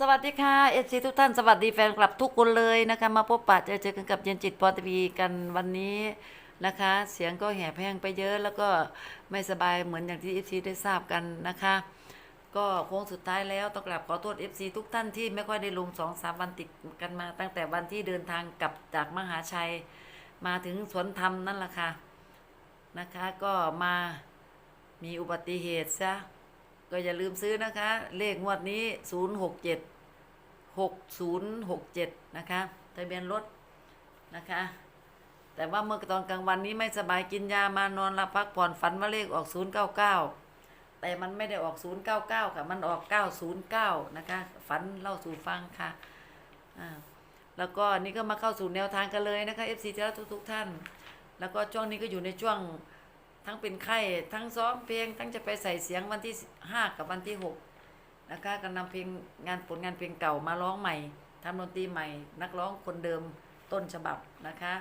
สวัสดีค่ะเอฟซีทุกท่านสวัสดีแฟนคลับทุกคนเลยนะคะมาพบปะเจอเจอกันกับเย็นจิตปอตวีกันวันนี้นะคะ เสียงก็แหบแห้งไปเยอะแล้วก็ไม่สบายเหมือนอย่างที่เอฟซีได้ทราบกันนะคะ ก็โค้งสุดท้ายแล้วต้องกลับขอโทษ FC ทุกท่านที่ไม่ค่อยได้ลงสองสามวันติดกันมา ตั้งแต่วันที่เดินทางกลับจากมหาชัยมาถึงสวนธรรมนั่นแหละค่ะนะคะ ก็มามีอุบัติเหตุซะ ก็อย่าลืมซื้อนะคะ เลขงวดนี้ 067 6067 นะคะทะเบียนรถนะคะ แต่ว่าเมื่อตอนกลางวันนี้ไม่สบายกินยามานอนหลับพักผ่อนฝันว่าเลขออก 099 แต่มันไม่ได้ออก 099 ค่ะ มันออก 909 นะคะ ฝันเล่าสู่ฟังค่ะอ่าแล้วก็นี่ก็มาเข้าสู่แนวทางกันเลยนะคะ FC ที่รักทุกท่าน แล้วก็ช่วงนี้ก็อยู่ในช่วง ทั้งเป็นไข้ทั้งซ้อมเพลง ทั้งจะไปใส่เสียงวันที่ 5 กับวันที่ 6 นะคะก็นำเพลงงานผลงานเพลงเก่ามาร้องใหม่ทำดนตรีใหม่ นักร้องคนเดิมต้นฉบับนะคะ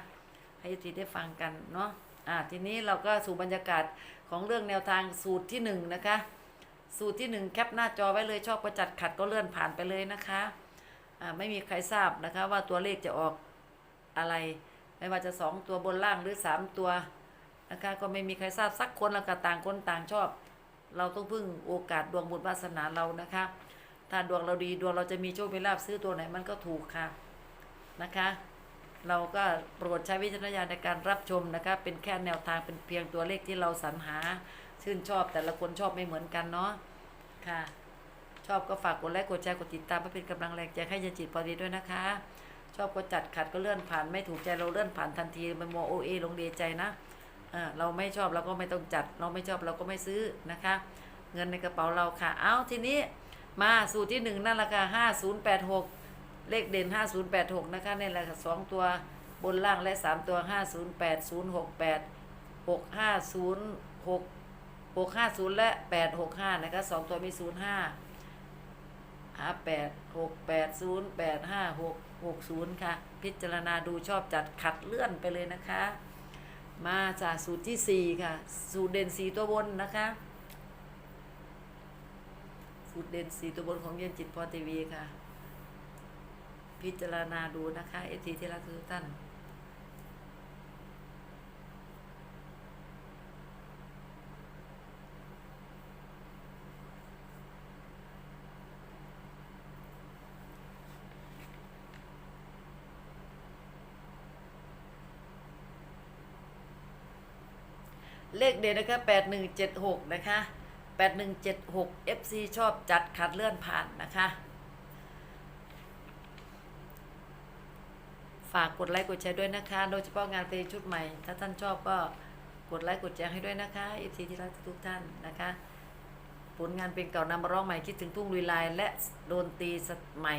ให้ทีได้ฟังกันเนาะอ่าทีนี้เราก็สู่บรรยากาศของเรื่องแนวทางสูตรที่1นะคะ สูตรที่ 1 แคปหน้าจอไว้เลยชอบประจัดขัดก็เลื่อนผ่านไปเลยนะคะอ่าไม่มีใครทราบนะคะว่าตัวเลขจะออกอะไร ไม่ว่าจะ 2 ตัวบนล่างหรือ 3 ตัว นะคะก็ไม่มีใครทราบสักคนแล้วก็ต่างคนต่างชอบ เราต้องพึ่งโอกาสดวงบุญวาสนาเรานะคะ ถ้าดวงเราดีดวงเราจะมีโชคมีลาภซื้อตัวไหนมันก็ถูกค่ะนะคะ เราก็โปรดใช้วิจารณญาณในการรับชมนะคะ เป็นแค่แนวทางเป็นเพียงตัวเลขที่เราสรรหาชื่นชอบแต่ละคนชอบไม่เหมือนกันเนาะค่ะ ชอบก็ฝากกดไลค์กดแชร์กดติดตามเพื่อเป็นกำลังแรงใจให้ยนจิตพอดีด้วยนะคะ ชอบก็จัดขัดก็เลื่อนผ่านไม่ถูกใจเราเลื่อนผ่านทันทีมันโมโอเอลงเดใจนะ เราไม่ชอบเราก็ไม่ต้องจัด เราไม่ชอบเราก็ไม่ซื้อนะคะ เงินในกระเป๋าเราค่ะ เอาทีนี้มาสูตรที่หนึ่งนั่นแหละค่ะห้าศูนย์แปดหกเลขเด่นห้าศูนย์แปดหกนะคะนี่แหละสองตัวบนล่างและสามตัวห้าศูนย์แปดศูนย์หกแปดหกห้าศูนย์หกหกห้าศูนย์และแปดหกห้านะคะสองตัวมีศูนย์ห้าห้าแปดหกแปดศูนย์แปดห้าหกหกศูนย์ค่ะ พิจารณาดูชอบจัดขัดเลื่อนไปเลยนะคะ มาจากสูตรที่สี่ค่ะ สูตรเด่นสีตัวบนนะคะ สูตรเด่นสีตัวบนของเย็นจิตพอทีวีค่ะ พิจารณาดูนะคะเอทีที่รักทุกท่าน เลขเด่นนะคะแปดหนึ่งเจ็ดหกนะคะแปดหนึ่งเจ็ดหก FC ชอบจัดขัดเลื่อนผ่านนะคะ ฝากกดไลค์กดแชร์ด้วยนะคะ โดยเฉพาะงานเพลงชุดใหม่ ถ้าท่านชอบก็กดไลค์กดแชร์ให้ด้วยนะคะ FC ที่รักทุกท่านนะคะผลงานเพลงเก่านำมาร้องใหม่คิดถึงทุ่งลุยลายและโดนตรีใหม่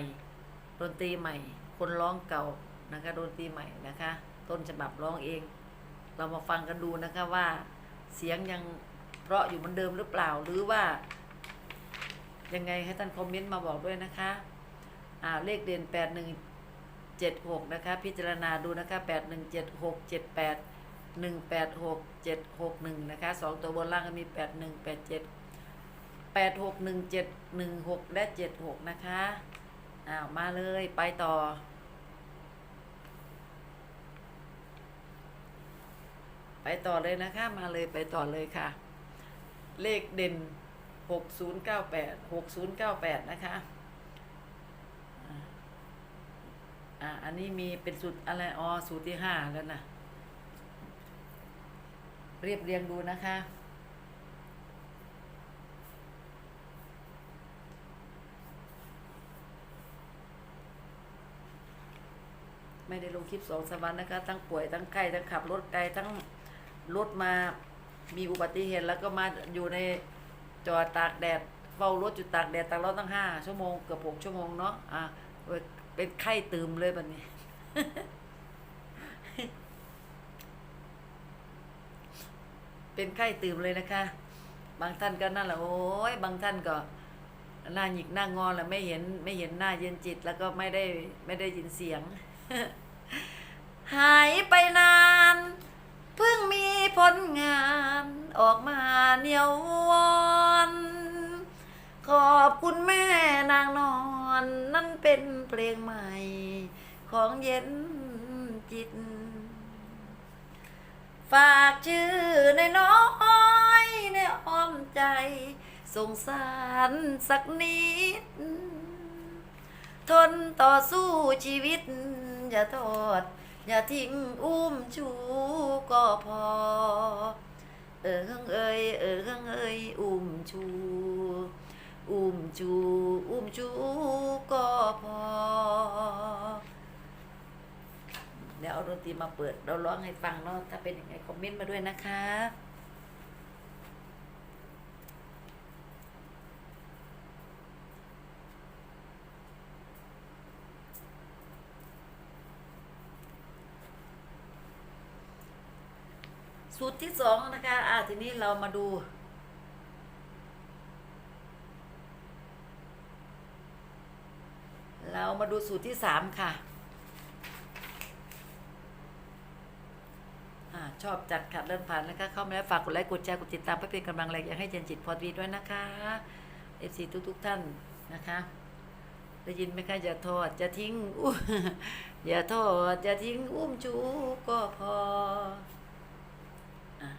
โดนตรีใหม่ คนร้องเก่านะคะโดนตรีใหม่นะคะ ต้นฉบับร้องเอง เรามาฟังกันดูนะคะว่า เสียงยังเพราะอยู่เหมือนเดิมหรือเปล่าหรือว่า ยังไงให้ท่านคอมเมนต์มาบอกด้วยนะคะอ่าเลขเด่นแปดหนึ่งเจ็ดหกนะคะพิจารณาดูนะคะแปดหนึ่งเจ็ดหกเจ็ดแปดหนึ่งแปดหกเจ็ดหกหนึ่งนะคะสองตัวบนล่างก็มีแปดหนึ่งแปดเจ็ดแปดหกหนึ่งเจ็ดหนึ่งหกและเจ็ดหกนะคะอ้าวมาเลยไปต่อ ไปต่อเลยนะคะ มาเลยไปต่อเลยค่ะ เลขเด่นหกศูนย์เก้าแปดหกศูนย์เก้าแปดนะคะอ่าอ่าอันนี้มีเป็นสูตรอะไรอ๋อสูตรที่ห้าแล้วนะเรียบเรียงดูนะคะไม่ได้ลงคลิปสองสามวันนะคะ ทั้งป่วย ทั้งไข้ทั้งขับรถไกลทั้ง รถมามีอุบัติเหตุแล้วก็มาอยู่ในจอดตากแดดเฝ้ารถอยู่ตากแดดตากรถตั้งห้าชั่วโมงเกือบหกชั่วโมงเนาะอะเป็นไข้ตืมเลยแบบนี้ เป็นไข้ตืมเลยนะคะ บางท่านก็นั่นแหละโอ้ยบางท่านก็หน้าหยิกหน้างอนแหละไม่เห็นไม่เห็นหน้าเย็นจิต แล้วก็ไม่ได้ไม่ได้ยินเสียง หายไปนาน เพิ่งมีผลงานออกมาเหนียววอนขอบคุณแม่นางนอนนั่นเป็นเพลงใหม่ ของเย็นจิต ฝากชื่อในน้อยในอ้อมใจ สงสารสักนิด ทนต่อสู้ชีวิต อย่าทอด อย่าทิ้งอุ้มชูก็พอ เออเฮงเอ้ยเออเฮงเอ้ยอุ้มชู อุ้มชู อุ้มชูก็พอเดี๋ยวเอาดนตรีมาเปิดเราร้องให้ฟังเนาะถ้าเป็นยังไงคอมเมนต์มาด้วยนะคะ สูตรที่สองนะคะ อ่าทีนี้เรามาดู เรามาดูสูตรที่สามค่ะ อ่า ชอบจัดขัดเดินผ่านนะคะ เข้ามาแล้วฝากกดไลค์กดแชร์กดติดตามเพื่อเป็นกำลังแรงอยากให้เจนจิตพอดีด้วยนะคะเอฟซีทุกทุกๆท่านนะคะได้ยินไหมคะอย่าทอดจะทิ้งอู้อย่าทอดจะทิ้งอุ้มชูก็พออะ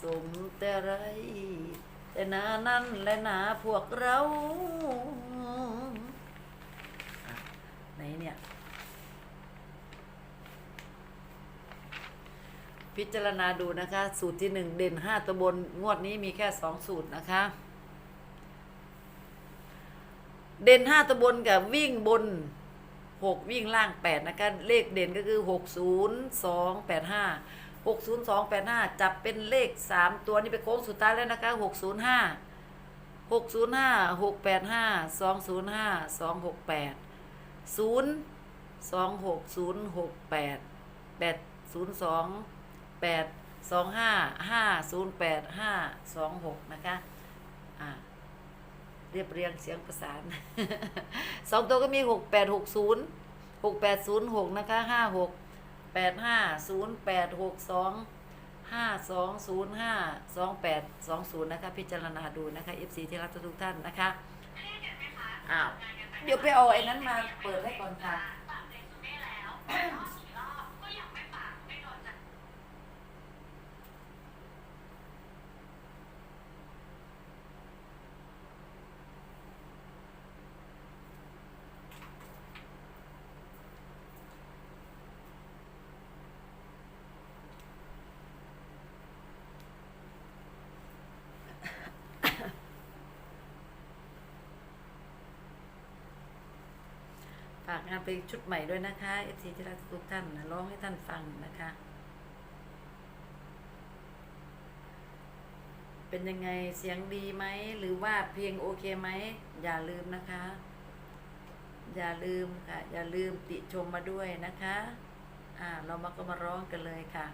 สมแต่ไร แต่นานั้นและหนาพวกเราอะไหนเนี่ย พิจารณาดูนะคะ สูตรที่หนึ่งเด่นห้าตัวบน งวดนี้มีแค่สองสูตรนะคะ เด่นห้าตัวบนกับวิ่งบนหกวิ่งล่างแปดนะคะ เลขเด่นก็คือหกศูนย์สองแปดห้าหกศูนย์สองแปดห้าจับเป็นเลขสามตัวนี้ไปโค้งสุดท้ายแล้วนะคะหกศูนย์ห้าหกศูนย์ห้าหกแปดห้าสองศูนย์ห้าสองหกแปดศูนย์สองหกศูนย์หกแปดแปดศูนย์สอง แปดสองห้าห้าศูนย์แปดห้าสองหกนะคะ อ่า เรียบเรียงเสียงประสาน สองตัวก็มีหกแปดหกศูนย์หกแปดศูนย์หกนะคะห้าหกแปดห้าศูนย์แปดหกสองห้าสองศูนย์ห้าสองแปดสองศูนย์นะคะ พิจารณาดูนะคะ FC ที่รักทุกท่านนะคะอ้าว เดี๋ยวไปเอาไอ้นั้นมาเปิดให้ก่อนค่ะ งานเพลงชุดใหม่ด้วยนะคะเอฟซีที่รักทุกท่านนะร้องให้ท่านฟังนะคะ เป็นยังไงเสียงดีไหม หรือว่าเพลงโอเคไหม อย่าลืมนะคะ อย่าลืมค่ะ อย่าลืมติชมมาด้วยนะคะอ่าเรามาก็มาร้องกันเลยค่ะ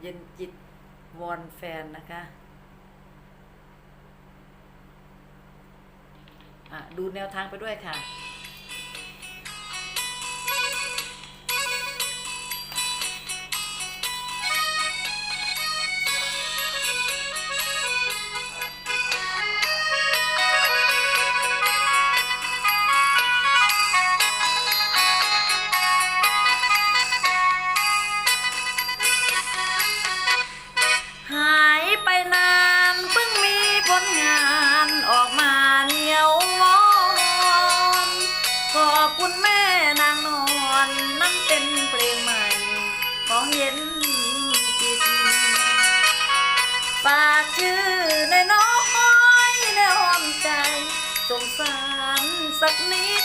เย็นจิตวอนแฟนนะคะอะดูแนวทางไปด้วยค่ะ สักนิด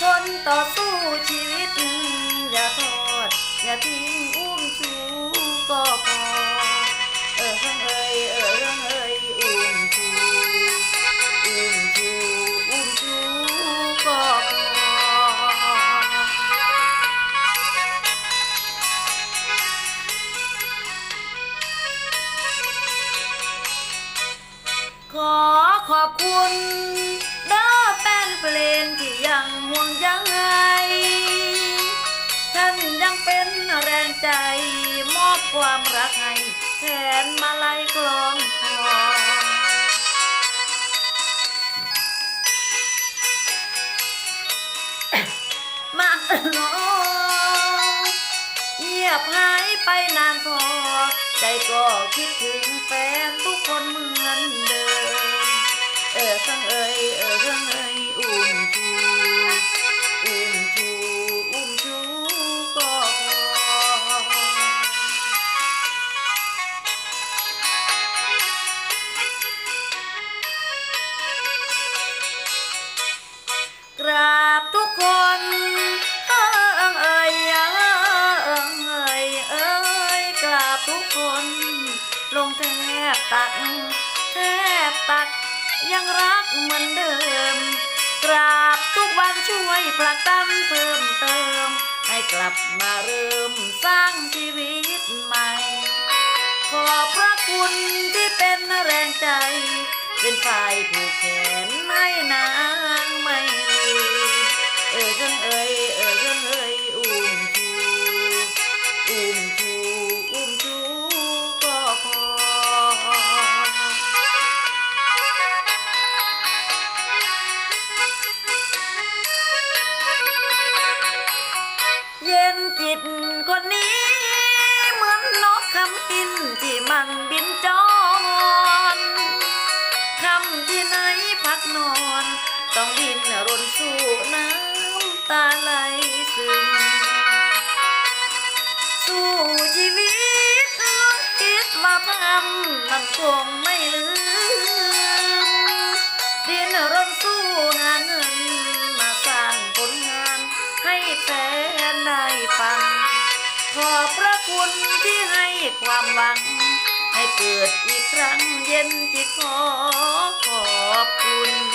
ทนต่อสู้ชีวิต อย่าทอด อย่าทิ้งอุ้มชูก็พอ เออเอ้ยเออเอ้ย นมาลัยกลองทองมากหนอเงียบหายไปนานพอ ใจก็คิดถึงแฟนทุกคนเหมือนเดิม เออข้างเอ่ยเออข้างเอ่ยอุ้มชูอุ้ม ตักแทบตักยังรักเหมือนเดิม กราบทุกวันช่วยผลักดันเพิ่มเติม ให้กลับมาเริ่มสร้างชีวิตใหม่ ขอพระคุณที่เป็นแรงใจ เป็นฝ่ายผูกแขนให้นางไม่ลืมเออจังเอ่ย จิตคนนี้เหมือนนกคำอินที่มันบินจรคำที่ไหนพักนอน ต้องดินรนสู่น้ำตาไหลซึมสู้ชีวิตคิดมาทำมันคงไม่ลืม อบพระคุณที่ให้ความหวัง ให้เกิดอีกครั้งเย็นจิตขอขอบคุณ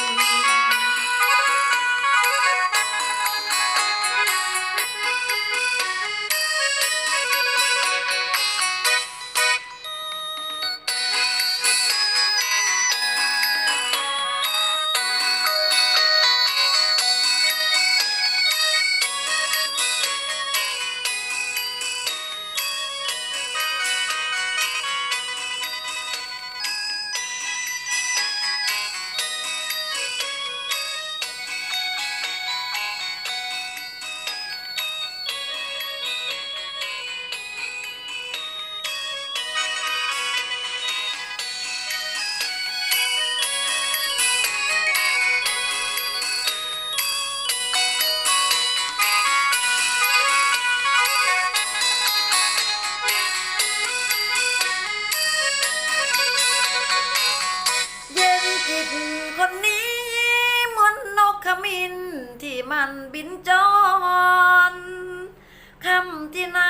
ที่ไหน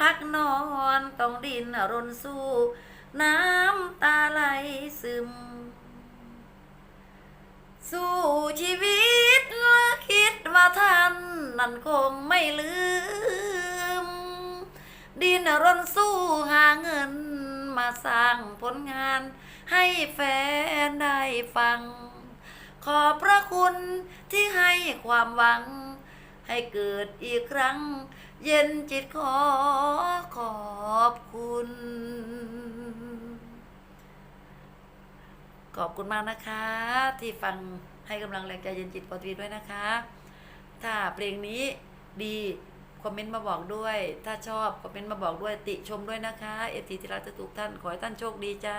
พักนอนต้องดินรนสู้ น้ำตาไหลซึม สู้ชีวิตและคิดว่าท่านนั่นคงไม่ลืม ดินรนสู้หาเงินมาสร้างผลงานให้แฟนได้ฟัง ขอบพระคุณที่ให้ความหวัง ให้เกิดอีกครั้ง เย็นจิตขอขอบคุณ ขอบคุณมากนะคะ ที่ฟังให้กำลังแรงใจเย็นจิตปอตรีด้วยนะคะ ถ้าเพลงนี้ดีคอมเมนต์มาบอกด้วย ถ้าชอบคอมเมนต์มาบอกด้วยติชมด้วยนะคะ เอฟทีที่รักทุกท่าน ขอให้ท่านโชคดีจ้า